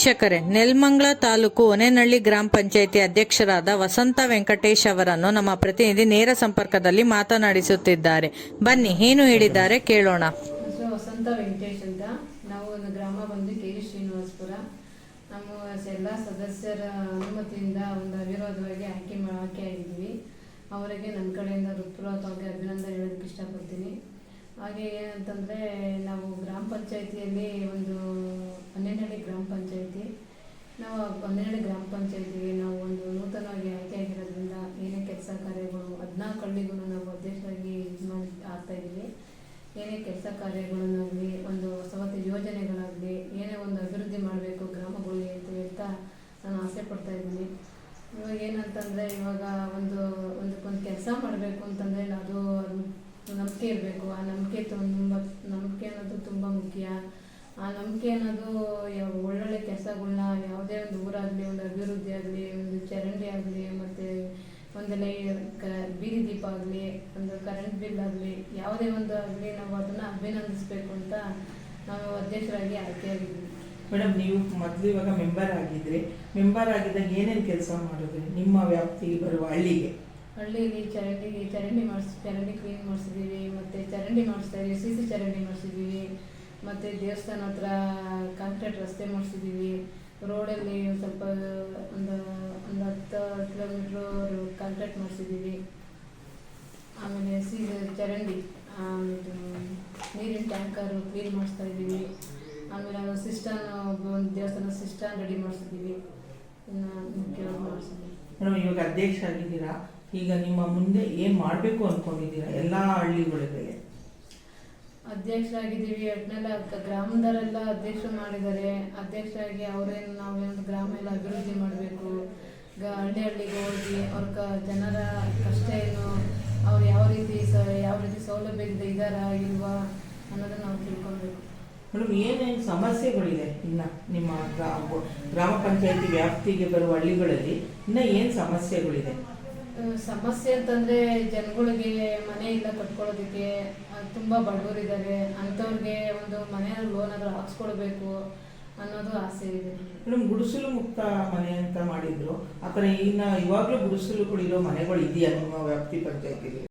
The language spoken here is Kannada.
ವೀಕ್ಷಕರೇ, ನೆಲ್ಮಂಗ್ಲ ತಾಲೂಕು ಒನೆನಹಳ್ಳಿ ಗ್ರಾಮ ಪಂಚಾಯಿತಿ ಅಧ್ಯಕ್ಷರಾದ ವಸಂತ ವೆಂಕಟೇಶ್ ಅವರನ್ನು ನಮ್ಮ ಪ್ರತಿನಿಧಿ ನೇರ ಸಂಪರ್ಕದಲ್ಲಿ ಮಾತನಾಡಿಸುತ್ತಿದ್ದಾರೆ. ಬನ್ನಿ, ಏನು ಹೇಳಿದ್ದಾರೆ ಕೇಳೋಣ. ವಸಂತ ವೆಂಕಟೇಶ್ ಅಂತ. ನಾವು ಒಂದು ಗ್ರಾಮ ಬಂದು ಕೆ ವಿ ಶ್ರೀನಿವಾಸಪುರ. ನಮ್ಮ ಎಲ್ಲ ಸದಸ್ಯರ ಅನುಮತಿಯಿಂದ ಒಂದು ಅವಿರೋಧವಾಗಿ ಆಯ್ಕೆ ಆಯ್ಕೆ ಆಗಿದ್ವಿ. ಅವರಿಗೆ ನನ್ನ ಕಡೆಯಿಂದ ಹೃತ್ಪೂರ್ವಕವಾಗಿ ಅಭಿನಂದನೆ ಹೇಳೋದಕ್ಕೆ ಇಷ್ಟಪಡ್ತೀನಿ. ಹಾಗೆ ಏನಂತಂದರೆ ನಾವು ಗ್ರಾಮ ಪಂಚಾಯಿತಿಯಲ್ಲಿ ಒಂದು ಹನ್ನೆರಡನೇ ಗ್ರಾಮ ಪಂಚಾಯಿತಿ. ನಾವು ಹನ್ನೆರಡು ಗ್ರಾಮ ಪಂಚಾಯಿತಿಗೆ ನಾವು ಒಂದು ನೂತನವಾಗಿ ಆಯ್ಕೆ ಆಗಿರೋದ್ರಿಂದ ಏನೇ ಕೆಲಸ ಕಾರ್ಯಗಳು, ಹದಿನಾಲ್ಕು ಹಳ್ಳಿಗೂ ನಾವು ಅಧ್ಯಕ್ಷರಾಗಿ ಇದು ಮಾಡಿ ಆಗ್ತಾ ಇದ್ದೀವಿ. ಏನೇ ಕೆಲಸ ಕಾರ್ಯಗಳನ್ನಾಗಲಿ, ಒಂದು ಹೊಸ ಯೋಜನೆಗಳಾಗಲಿ, ಏನೇ ಒಂದು ಅಭಿವೃದ್ಧಿ ಮಾಡಬೇಕು ಗ್ರಾಮಗಳಿಗೆ ಅಂತ ಹೇಳ್ತಾ ನಾನು ಆಸೆ ಪಡ್ತಾ ಇದ್ದೀನಿ. ಇವಾಗ ಏನಂತಂದರೆ ಇವಾಗ ಒಂದು ಒಂದಕ್ಕೊಂದು ಕೆಲಸ ಮಾಡಬೇಕು ಅಂತಂದರೆ ಅದು ನಂಬಿಕೆ ಇರಬೇಕು. ಆ ನಂಬಿಕೆ ತುಂಬ, ನಂಬಿಕೆ ಅನ್ನೋದು ತುಂಬ ಮುಖ್ಯ. ಆ ನಂಬಿಕೆ ಅನ್ನೋದು ಒಳ್ಳೊಳ್ಳೆ ಕೆಲಸಗಳನ್ನ ಯಾವುದೇ ಒಂದು ಊರಾಗಲಿ ಒಂದು ಅಭಿವೃದ್ಧಿ ಆಗಲಿ ಒಂದು ಚರಂಡಿ ಆಗಲಿ ಮತ್ತು ಒಂದು ಲೈ ಕ ಬೀದಿ ದೀಪ ಆಗಲಿ ಒಂದು ಕರೆಂಟ್ ಬಿಲ್ ಆಗಲಿ ಯಾವುದೇ ಒಂದು ಆಗಲಿ ನಾವು ಅದನ್ನು ಅಭಿನಂದಿಸಬೇಕು ಅಂತ ನಾವು ಅಧ್ಯಕ್ಷರಾಗಿ ಆಯ್ಕೆಯಾಗಿದ್ವಿ ಮೇಡಮ್ ನೀವು ಮೊದಲು ಇವಾಗ ಮೆಂಬರ್ ಆಗಿದ್ರಿ ಮೆಂಬರ್ ಆಗಿದ್ದಾಗ ಏನೇನು ಕೆಲಸ ಮಾಡಿದ್ರಿ? ನಿಮ್ಮ ವ್ಯಾಪ್ತಿಗೆ ಬರುವ ಹಳ್ಳಿಗೆ. ಹಳ್ಳಿಗೆ ಚರಂಡಿ ಚರಂಡಿ ಮಾಡಿಸ್ ಚರಂಡಿ ಕ್ಲೀನ್ ಮಾಡಿಸಿದ್ದೀವಿ ಮತ್ತು ಚರಂಡಿ ಮಾಡಿಸ್ತಾ ಇದ್ದೀವಿ ಸಿ ಸಿ ಚರಂಡಿ ಮಾಡಿಸಿದ್ದೀವಿ. ಮತ್ತು ದೇವಸ್ಥಾನ ಹತ್ರ ಕಾಂಕ್ರೀಟ್ ರಸ್ತೆ ಮಾಡಿಸಿದ್ದೀವಿ ರೋಡಲ್ಲಿ ಸ್ವಲ್ಪ, ಒಂದು ಒಂದು ಹತ್ತು ಕಿಲೋಮೀಟ್ರು ಕಾಂಕ್ರೀಟ್ ಮಾಡಿಸಿದ್ದೀವಿ ಆಮೇಲೆ ಸಿ ಚರಂಡಿ ನೀರಿನ ಟ್ಯಾಂಕರು ಕ್ಲೀನ್ ಮಾಡಿಸ್ತಾ ಇದ್ದೀವಿ. ಆಮೇಲೆ ಸಿಸ್ಟಮ್ ಒಂದು ದೇವಸ್ಥಾನ ಸಿಸ್ಟಮ್ ರೆಡಿ ಮಾಡಿಸಿದ್ದೀವಿ ಮೇಡಮ್, ಇವಾಗ ಅಧ್ಯಕ್ಷ ಆಗಿದ್ದೀರಾ ಈಗ ನಿಮ್ಮ ಮುಂದೆ ಏನು ಮಾಡಬೇಕು ಅಂದ್ಕೊಂಡಿದ್ದೀರಾ ಎಲ್ಲ ಹಳ್ಳಿಗಳಿಗೆ. ಅಧ್ಯಕ್ಷರಾಗಿದ್ದೀವಿ. ಅದನ್ನೆಲ್ಲ ಗ್ರಾಮದವರೆಲ್ಲ ಅಧ್ಯಕ್ಷರು ಮಾಡಿದ್ದಾರೆ. ಅಧ್ಯಕ್ಷರಾಗಿ ಅವರೇನು ನಾವೇನು ಗ್ರಾಮ ಎಲ್ಲ ಅಭಿವೃದ್ಧಿ ಮಾಡಬೇಕು. ಈಗ ಹಳ್ಳಿ ಹಳ್ಳಿಗೆ ಹೋಗಿ ಅವ್ರ ಕ, ಜನರ ಕಷ್ಟ ಏನು, ಅವ್ರು ಯಾವ ರೀತಿ ಸ, ಯಾವ ರೀತಿ ಸೌಲಭ್ಯದಿಂದ ಇದ್ದಾರಾ, ಇಲ್ವಾ ಅನ್ನೋದನ್ನು ನಾವು ತಿಳ್ಕೊಬೇಕು. ಮೇಡಮ್, ಏನೇನು ಸಮಸ್ಯೆಗಳಿದೆ ಇನ್ನು ನಿಮ್ಮ ಗ್ರಾಮ ಪಂಚಾಯತಿ ವ್ಯಾಪ್ತಿಗೆ ಬರುವ ಹಳ್ಳಿಗಳಲ್ಲಿ? ಇನ್ನೂ ಏನು ಸಮಸ್ಯೆಗಳಿದೆ? ಸಮಸ್ಯೆ ಅಂತಂದ್ರೆ ಜನಗಳಿಗೆ ಮನೆ ಇಲ್ಲ ಕಟ್ಕೊಳ್ಳೋದಕ್ಕೆ ತುಂಬಾ ಬಡವರಿದ್ದಾರೆ, ಅಂಥವ್ರಿಗೆ ಒಂದು ಮನೆ ಲೋನ್ ಆದ್ರೂ ಹಾಕ್ಸ್ಕೊಡ್ಬೇಕು ಅನ್ನೋದು ಆಸೆ ಇದೆ. ಮೇಡಮ್, ಗುಡಿಸಲು ಮುಕ್ತ ಮನೆ ಅಂತ ಮಾಡಿದ್ರು. ಆ ಥರ ಈಗ ಇವಾಗಲೂ ಗುಡಿಸಲುಗಳಿರೋ ಮನೆಗಳು ಇದೆಯಾ ನಿಮ್ಮ ವ್ಯಾಪ್ತಿ ಪಂಚಾಯತಿಗೆ